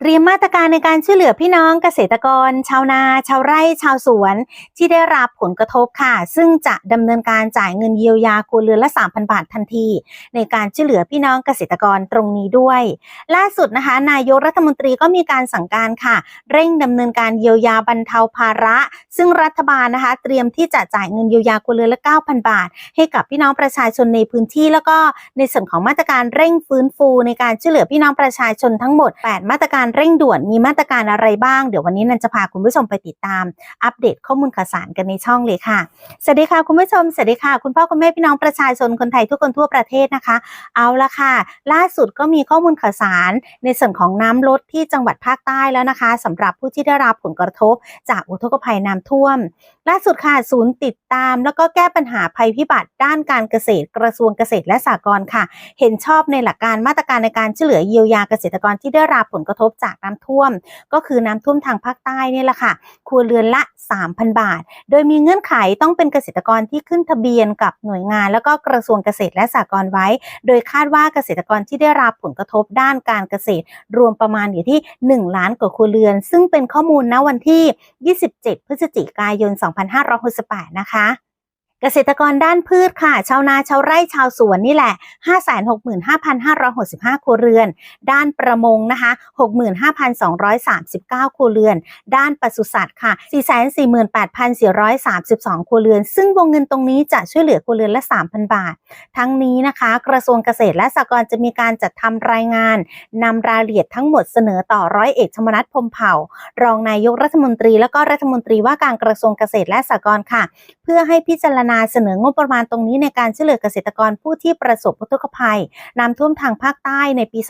เตรียมมาตรการในการช่วยเหลือพี่น้องเกษตรกร ชาวนา ชาวไร่ ชาวสวน ที่ได้รับผลกระทบค่ะ ซึ่งจะดำเนินการจ่ายเงินเยียวยาครัวเรือนละ 3,000 บาททันที ในการช่วยเหลือพี่น้องเกษตรกรตรงนี้ด้วย ล่าสุดนะคะ นายกรัฐมนตรีก็มีการสั่งการค่ะ เร่งดำเนินการเยียวยาบรรเทาภาระ ซึ่งรัฐบาลนะคะ เตรียมที่จะจ่ายเงินเยียวยาครัวเรือนละ 9,000 บาท ให้กับพี่น้องประชาชนในพื้นที่แล้วก็ในส่วนของมาตรการเร่งฟื้นฟู ในการช่วยเหลือพี่น้องประชาชนทั้งหมด 8 มาตรการเร่งด่วนมีมาตรการอะไรบ้าง เดี๋ยววันนี้นันจะพาคุณผู้ชมไปติดตาม อัปเดตข้อมูลข่าวสารกันในช่องเลยค่ะ สวัสดีค่ะคุณผู้ชม สวัสดีค่ะ คุณพ่อคุณแม่พี่น้องประชาชนคนไทยทุกคนทั่วประเทศนะคะ เอาละค่ะ ล่าสุดก็มีข้อมูลข่าวสารในส่วนของน้ำลดที่จังหวัดภาคใต้แล้วนะคะสำหรับผู้ที่ได้รับผลกระทบ จากอุทกภัยน้ำท่วม ล่าสุดค่ะศูนย์ติดตาม แล้วก็แก้ปัญหาภัยพิบัติด้านการเกษตรกระทรวงเกษตรและสหกรณ์ค่ะ เห็นชอบในหลักการมาตรการในการช่วยเหลือเยียวยาเกษตรกรที่ได้รับผลกระทบจากน้ำท่วม ก็คือน้ำท่วมทางภาคใต้นี่แหละค่ะครัวเรือนละ 3,000 บาท โดยมีเงื่อนไขต้องเป็นเกษตรกรที่ขึ้นทะเบียนกับหน่วยงาน แล้วก็กระทรวงเกษตรและสหกรณ์ไว้ โดยคาดว่าเกษตรกรที่ได้รับผลกระทบด้านการเกษตร รวมประมาณอยู่ที่ 1 ล้านกว่าครัวเรือน ซึ่งเป็นข้อมูลณวันที่ 27 พฤศจิกายน 2568 นะคะ เกษตรกรด้านพืชค่ะ ชาวนาชาวไร่ชาวสวนนี่แหละ 565,565 ครัวเรือน ด้านประมงนะคะ 65,239 ครัวเรือน ด้านปศุสัตว์ค่ะ 448,432 ครัวเรือน ซึ่งวงเงินตรงนี้จะช่วยเหลือครัวเรือนละ 3,000 บาท ทั้งนี้นะคะ กระทรวงเกษตรและสหกรณ์จะมีการจัดทำรายงานนำรายละเอียดทั้งหมดเสนอต่อร้อยเอกธรรมนัฐพมเผ่า รองนายกรัฐมนตรี แล้วก็รัฐมนตรีว่าการกระทรวงเกษตรและสหกรณ์ค่ะ เพื่อให้พิจารณาเสนองบประมาณตรงนี้ในการช่วยเหลือเกษตรกรผู้ที่ประสบอุทกภัยน้ำท่วมทางภาคใต้ในปี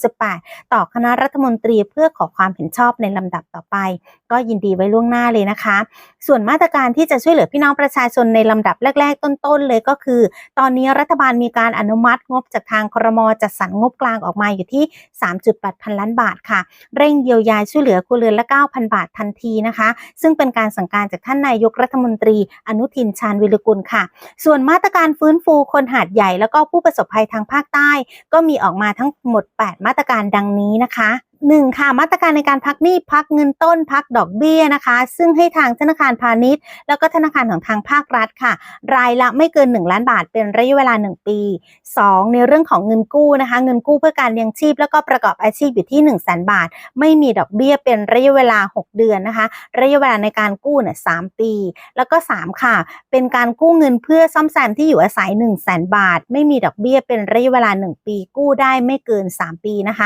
2568 ต่อคณะรัฐมนตรีเพื่อขอความเห็นชอบในลำดับต่อไป ก็ยินดีไว้ล่วงหน้าเลยนะคะ ส่วนมาตรการที่จะช่วยเหลือพี่น้องประชาชนในลำดับแรก ๆ ต้นๆเลยก็คือ ตอนนี้รัฐบาลมีการอนุมัติงบจากทางครมจัดสรรงบกลางออกมาอยู่ที่ 3.8 พันล้านบาทค่ะ เร่งเยียวยาช่วยเหลือครัวเรือนละ 9,000 บาททันทีนะคะ ซึ่งเป็นการสั่งการจากท่านนายกรัฐมนตรี อนุทินชาญวิรุกุลค่ะ ส่วนมาตรการฟื้นฟูคนหาดใหญ่แล้วก็ผู้ประสบภัยทางภาคใต้ ก็มีออกมาทั้งหมด 8 มาตรการดังนี้นะคะ 1. ค่ะมาตรการในการพักหนี้พักเงินต้นพักดอกเบี้ยนะคะ ซึ่งให้ทางธนาคารพาณิชย์ แล้วก็ธนาคารของทางภาครัฐค่ะ รายละไม่เกิน 1 ล้านบาทเป็นระยะเวลา 1 ปี 2. ในเรื่องของเงินกู้นะคะ เงินกู้เพื่อการเลี้ยงชีพ แล้วก็ประกอบอาชีพอยู่ที่ 1 0 0 0 0แบาท ไม่มีดอกเบี้ยเป็นระยะเวลา 6 เดือนนะคะ ระยะเวลาในการกู้เนี่ย3ปี แล้วก็ 3 ค่ะ เป็นการกู้เงินเพื่อซ่อมแซมที่อยู่อาศัย 1 0 0 0 0แบาท ไม่มีดอกเบี้ยเป็นระยะเวลา 1 ปี กู้ได้ไม่เกิน 3 ปีนะคะ